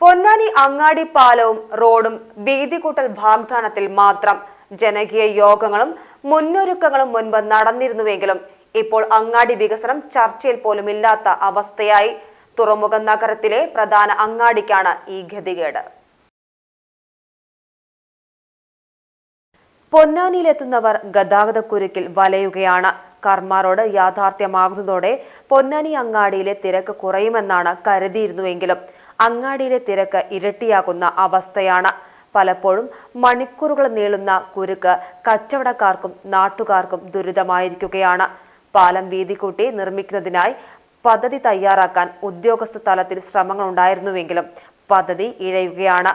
പൊന്നാനി അങ്ങാടി പാലവും റോഡും വീതികൂട്ടൽ വാഗ്ദാനത്തിൽ മാത്രം ജനകീയ യോഗങ്ങളും മുന്നൊരുക്കങ്ങളും മുൻപ് നടന്നിരുന്നുവെങ്കിലും ഇപ്പോൾ അങ്ങാടി വികസനം ചർച്ചയിൽ പോലും ഇല്ലാത്ത അവസ്ഥയായി തുറമുഖ നഗരത്തിലെ പ്രധാന അങ്ങാടിക്കാണ് ഈ ഗതികേട്. പൊന്നാനിയിലെത്തുന്നവർ ഗതാഗതക്കുരുക്കിൽ വലയുകയാണ്. കർമാരോട് റോഡ് യാഥാർത്ഥ്യമാകുന്നതോടെ പൊന്നാനി അങ്ങാടിയിലെ തിരക്ക് കുറയുമെന്നാണ് കരുതിയിരുന്നുവെങ്കിലും അങ്ങാടിയിലെ തിരക്ക് ഇരട്ടിയാകുന്ന അവസ്ഥയാണ്. പലപ്പോഴും മണിക്കൂറുകൾ നീളുന്ന കുരുക്ക് കച്ചവടക്കാർക്കും നാട്ടുകാർക്കും ദുരിതമായിരിക്കുകയാണ്. പാലം വീതി കൂട്ടി നിർമ്മിക്കുന്നതിനായി പദ്ധതി തയ്യാറാക്കാൻ ഉദ്യോഗസ്ഥ തലത്തിൽ ശ്രമങ്ങൾ ഉണ്ടായിരുന്നുവെങ്കിലും പദ്ധതി ഇഴയുകയാണ്.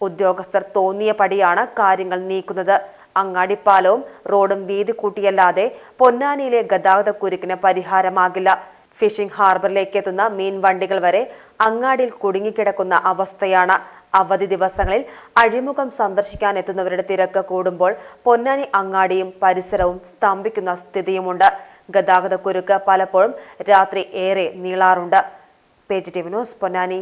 ഉദ്യോഗസ്ഥർ തോന്നിയ പടിയാണ് കാര്യങ്ങൾ നീക്കുന്നത്. അങ്ങാടിപ്പാലവും റോഡും വീതി കൂട്ടിയല്ലാതെ പൊന്നാനിയിലെ ഗതാഗത കുരുക്കിന് പരിഹാരമാകില്ല. ഫിഷിംഗ് ഹാർബറിലേക്ക് എത്തുന്ന മീൻ വണ്ടികൾ വരെ അങ്ങാടിയിൽ കുടുങ്ങിക്കിടക്കുന്ന അവസ്ഥയാണ് അവധി ദിവസങ്ങളിൽ അഴിമുഖം സന്ദർശിക്കാൻ എത്തുന്നവരുടെ തിരക്ക് കൂടുമ്പോൾ പൊന്നാനി അങ്ങാടിയും പരിസരവും സ്തംഭിക്കുന്ന സ്ഥിതിയുമുണ്ട്. ഗതാഗത കുരുക്ക് പലപ്പോഴും രാത്രി ഏറെ നീളാറുണ്ട്. Page T news Ponnani.